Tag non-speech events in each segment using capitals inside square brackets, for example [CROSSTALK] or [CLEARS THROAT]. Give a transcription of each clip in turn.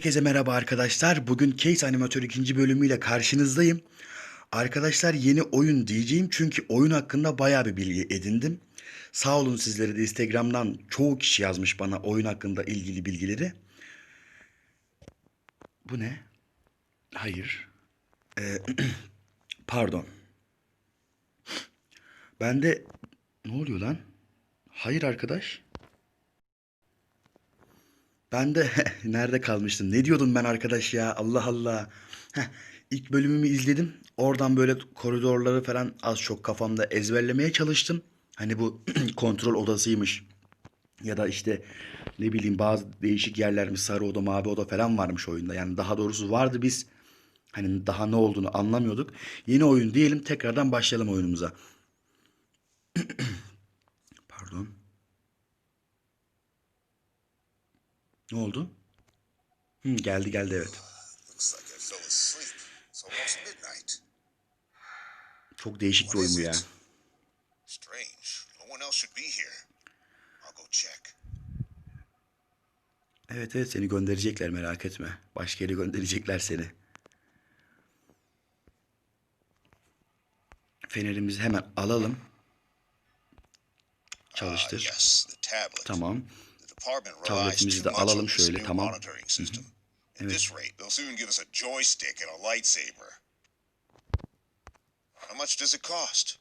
Herkese merhaba arkadaşlar. Bugün Case Animatör ikinci bölümüyle karşınızdayım. Arkadaşlar yeni oyun diyeceğim çünkü oyun hakkında bayağı bir bilgi edindim. Sağ olun sizlere de Instagram'dan çoğu kişi yazmış bana oyun hakkında ilgili bilgileri. Bu ne? Hayır. Ee, [CLEARS THROAT] pardon. Ben de... Ne oluyor lan? Hayır arkadaş. Ben de [LAUGHS] nerede kalmıştım? Ne diyordum ben arkadaş ya? Allah Allah. Heh, ilk bölümümü izledim. Oradan böyle koridorları falan az çok kafamda ezberlemeye çalıştım. Hani bu [CLEARS THROAT] kontrol odasıymış. Ya da işte ne bileyim bazı değişik yerlermiş sarı oda mavi oda falan varmış oyunda. Yani daha doğrusu vardı biz hani daha ne olduğunu anlamıyorduk. Yeni oyun diyelim tekrardan başlayalım oyunumuza. [CLEARS THROAT] Pardon. Ne oldu? Hı, geldi geldi evet. Çok değişik bir oyun bu ya. Evet evet seni gönderecekler merak etme. Başka yere gönderecekler seni. Fenerimizi hemen alalım. Ah, Çalıştır. Tamam. Tabletimizi de alalım şöyle, tamam. cost?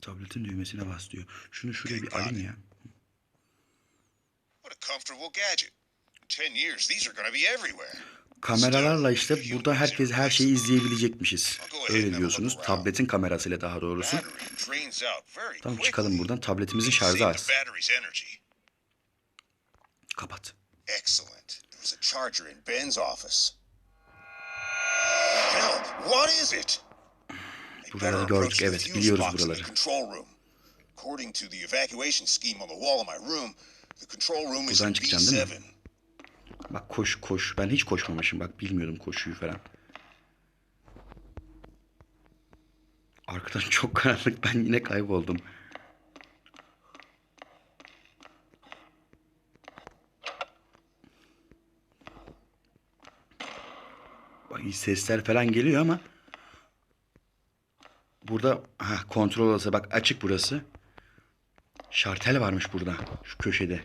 Tabletin düğmesine bas diyor. Şunu şuraya bir alayım ya. What a comfortable gadget. In ten years, these are going to be everywhere. Kameralarla işte burada herkes her şeyi izleyebilecekmişiz. Öyle diyorsunuz. Tabletin kamerasıyla daha doğrusu. Tamam çıkalım buradan. Tabletimizin şarjı az. Kapat. Excellent. There was a charger in Ben's office. Hell, what is it? They Buraları gördük, evet, biliyoruz buraları. Buradan in çıkacaksın değil mi? B7. Bak koş koş. Ben hiç koşmamışım. Bak bilmiyordum koşuyu falan. Arkadan [LAUGHS] çok karanlık. Ben yine kayboldum. Bak sesler falan geliyor ama burada ha kontrol odası bak açık burası. Şartel varmış burada şu köşede.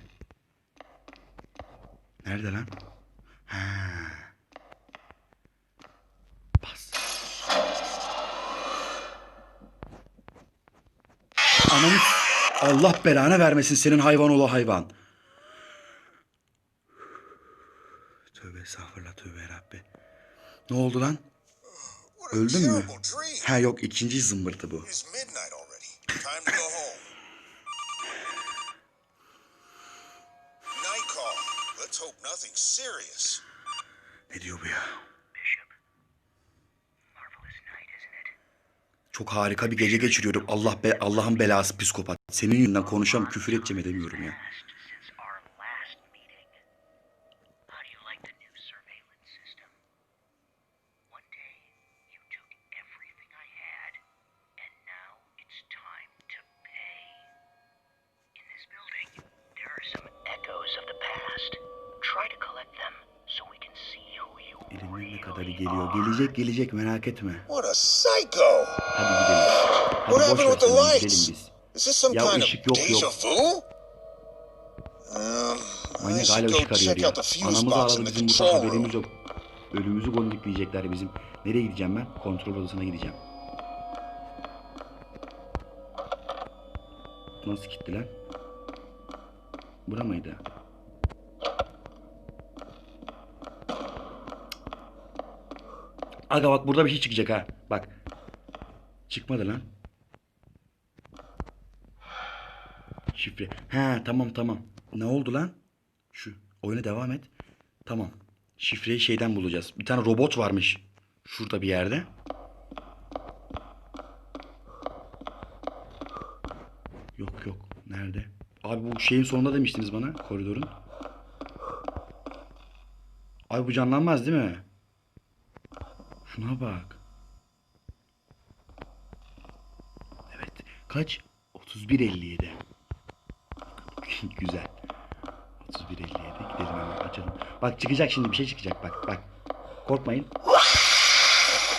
Nerede lan? Ha. Bas. Ananı Allah belanı vermesin senin hayvan ola hayvan. Tövbe estağfurullah tövbe yarabbi. Ne oldu lan? Öldün mü? Ha yok ikinci zımbırtı bu. Let's hope nothing serious. Ne diyor bu ya? Bishop. Marvelous night, isn't it? Çok harika bir gece geçiriyorum. Allah be Allah'ın belası psikopat. Senin yüzünden konuşam küfür edeceğim edemiyorum ya. Really geliyor. Gelecek gelecek merak etme. What a psycho! Hadi gidelim. What Hadi boş happened with the lights? gidelim biz. Is this some Ya kind ışık yok, yok. Um, Manyak hala ışık arıyor ya. out the fuse Anamız box aradı bizim burada haberimiz yok. Ölümümüzü gondikleyecekler bizim. Nereye gideceğim ben? Kontrol odasına gideceğim. Nasıl gitti lan? Bura mıydı? Aga bak burada bir şey çıkacak ha. Bak. Çıkmadı lan. Şifre. Ha tamam tamam. Ne oldu lan? Şu oyuna devam et. Tamam. Şifreyi şeyden bulacağız. Bir tane robot varmış. Şurada bir yerde. Yok yok. Nerede? Abi bu şeyin sonunda demiştiniz bana koridorun. Abi bu canlanmaz değil mi? Şuna bak. Evet. Kaç? 31.57. [LAUGHS] Güzel. 31.57 gidelim hemen aç. canım. Bak çıkacak şimdi bir şey çıkacak bak bak. Korkmayın.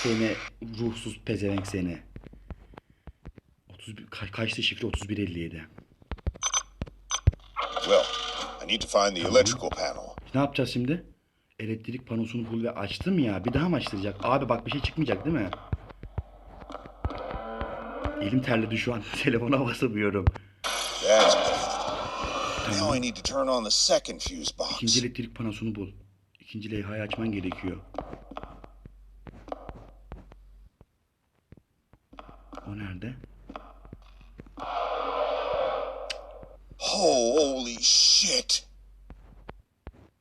Seni ruhsuz pezevenk seni. 31 ka- kaçtı şifre 3157. Well, I need to find the electrical panel. Ne yapacağız şimdi? Elektrik panosunu bul ve açtım ya. Bir daha mı açtıracak? Abi bak bir şey çıkmayacak değil mi? Elim terledi şu an. [LAUGHS] Telefona basamıyorum. That's great. Now I need to turn on the second fuse box. İkinci elektrik panosunu bul. İkinci levhayı açman gerekiyor. O nerede? Holy shit!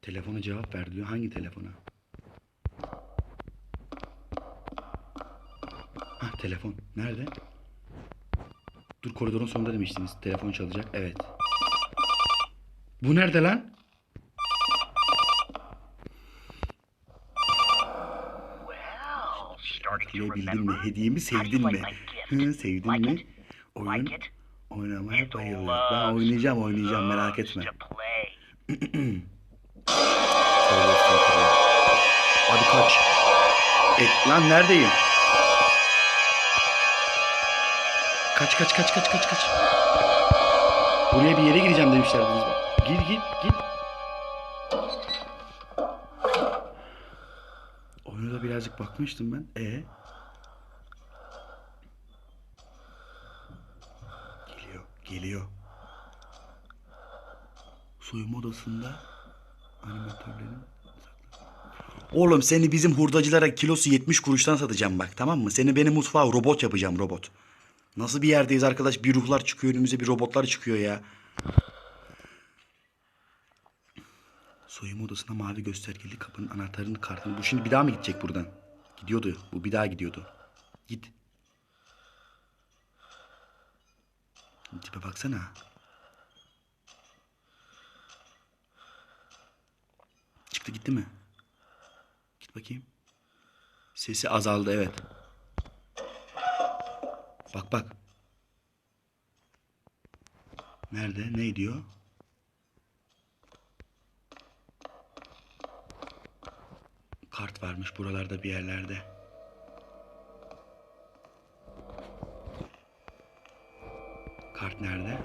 Telefona cevap ver diyor. Hangi telefona? Hah telefon. Nerede? Dur koridorun sonunda demiştiniz. Telefon çalacak. Evet. Bu nerede lan? Hatırlayabildin mi? Hediyemi sevdin mi? Hı, sevdin mi? Oyun oynamaya loves, Ben oynayacağım oynayacağım merak etme. [CLEARS THROAT] Tövbe. Hadi kaç. E, lan neredeyim? Kaç kaç kaç kaç kaç kaç. Buraya bir yere gireceğim demişlerdi. biz. Gir gir gir. Oyuna da birazcık bakmıştım ben. E Geliyor, geliyor. Soyunma odasında animatörlerin Oğlum seni bizim hurdacılara kilosu 70 kuruştan satacağım bak tamam mı? Seni benim mutfağa robot yapacağım robot. Nasıl bir yerdeyiz arkadaş? Bir ruhlar çıkıyor önümüze bir robotlar çıkıyor ya. Soyunma odasına mavi göstergeli kapının anahtarını kartını. Bu şimdi bir daha mı gidecek buradan? Gidiyordu. Bu bir daha gidiyordu. Git. Tipe baksana. Çıktı gitti mi? Git bakayım. Sesi azaldı evet. Bak bak. Nerede? Ne diyor? Kart varmış buralarda bir yerlerde. Kart nerede?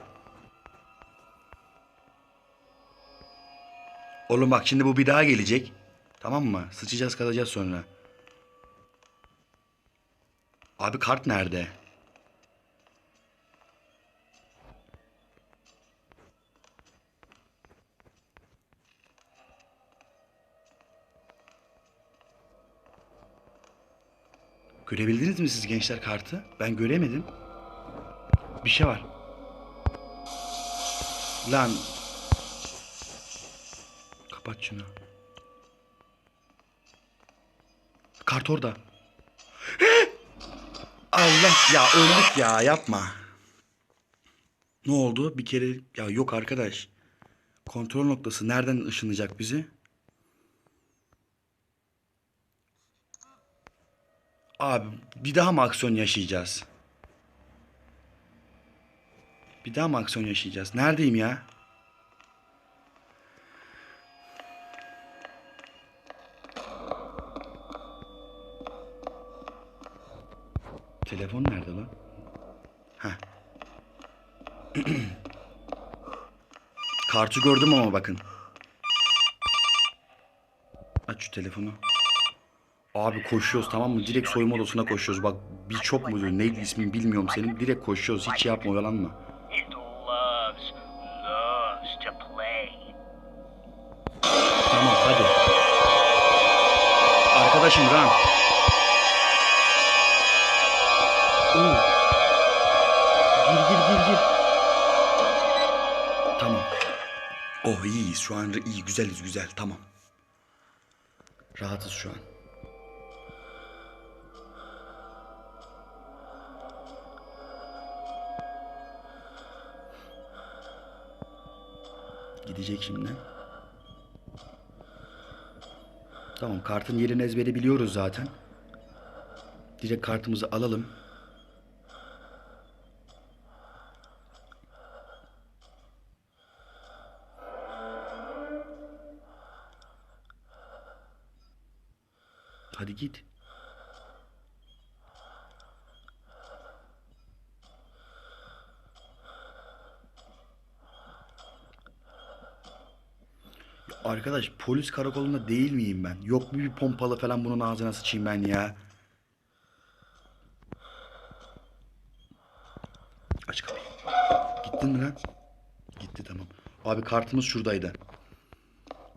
Oğlum bak şimdi bu bir daha gelecek. Tamam mı? Sıçacağız kalacağız sonra. Abi kart nerede? Görebildiniz mi siz gençler kartı? Ben göremedim. Bir şey var. Lan. Kapat şunu. Kart orada. Allah ya öldük ya yapma. Ne oldu? Bir kere ya yok arkadaş. Kontrol noktası nereden ışınlayacak bizi? Abi bir daha mı aksiyon yaşayacağız? Bir daha mı aksiyon yaşayacağız? Neredeyim ya? Telefon nerede lan? Heh. [CLEARS THROAT] Kartı gördüm ama bakın. Aç şu telefonu. Abi koşuyoruz tamam mı? Direkt soyunma odasına koşuyoruz. Bak bir çok muydu? Neydi ismin bilmiyorum senin. Direkt koşuyoruz. Hiç şey yapma oyalanma. Tamam hadi. Arkadaşım Ran. Oh iyiyiz şu an iyi güzeliz güzel tamam. Rahatız şu an. Gidecek şimdi. Tamam kartın yerini ezberi biliyoruz zaten. Direkt kartımızı alalım. Hadi git. Ya Arkadaş polis karakolunda değil miyim ben? Yok mu bir pompalı falan bunun ağzına sıçayım ben ya? Aç kapıyı. Gittin mi lan? Gitti tamam. Abi kartımız şuradaydı.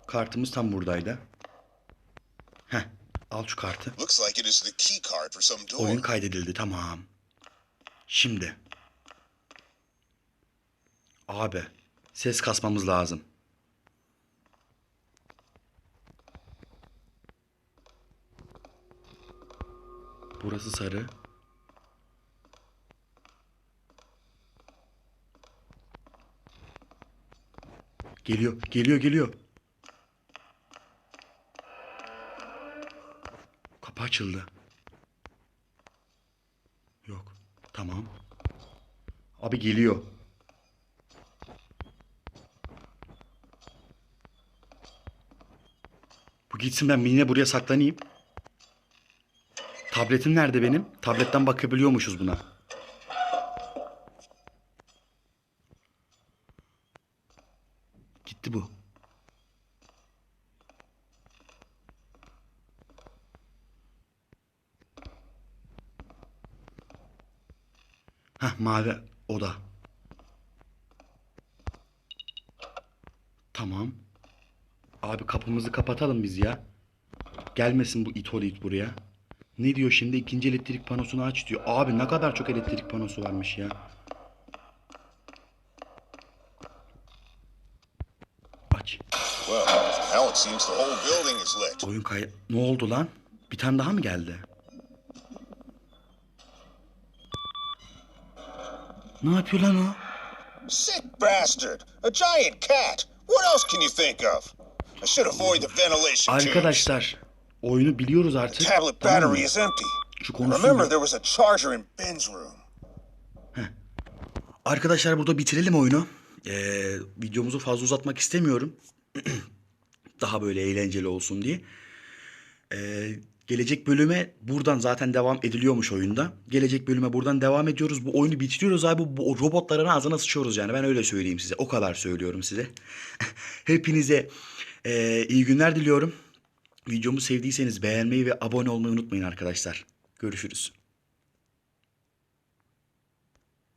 Kartımız tam buradaydı. Heh. Al şu kartı. Oyun kaydedildi tamam. Şimdi. Abi. Ses kasmamız lazım. Burası sarı. Geliyor, geliyor, geliyor. Kapı açıldı. Yok. Tamam. Abi geliyor. Bu gitsin ben yine buraya saklanayım. Tabletim nerede benim? Tabletten bakabiliyormuşuz buna. Gitti bu. Hah mavi oda. Tamam. Abi kapımızı kapatalım biz ya. Gelmesin bu itolit buraya. Ne diyor şimdi? İkinci elektrik panosunu aç diyor. Abi ne kadar çok elektrik panosu varmış ya. Aç. Well, now it seems the whole building is lit. Oyun kay... Ne oldu lan? Bir tane daha mı geldi? Ne yapıyor lan o? Sick bastard! A giant cat! What else can you think of? I should avoid the ventilation. Arkadaşlar oyunu biliyoruz artık. tablet Tamam mı? battery is empty. Şu Remember, there was a charger in Ben's room. Arkadaşlar burada bitirelim oyunu. Ee, videomuzu fazla uzatmak istemiyorum. [CLEARS THROAT] Daha böyle eğlenceli olsun diye. Ee, gelecek bölüme buradan zaten devam ediliyormuş oyunda. Gelecek bölüme buradan devam ediyoruz. Bu oyunu bitiriyoruz abi. Bu robotların ağzına sıçıyoruz yani. Ben öyle söyleyeyim size. O kadar söylüyorum size. [LAUGHS] Hepinize e, iyi günler diliyorum. Videomu sevdiyseniz beğenmeyi ve abone olmayı unutmayın arkadaşlar. Görüşürüz.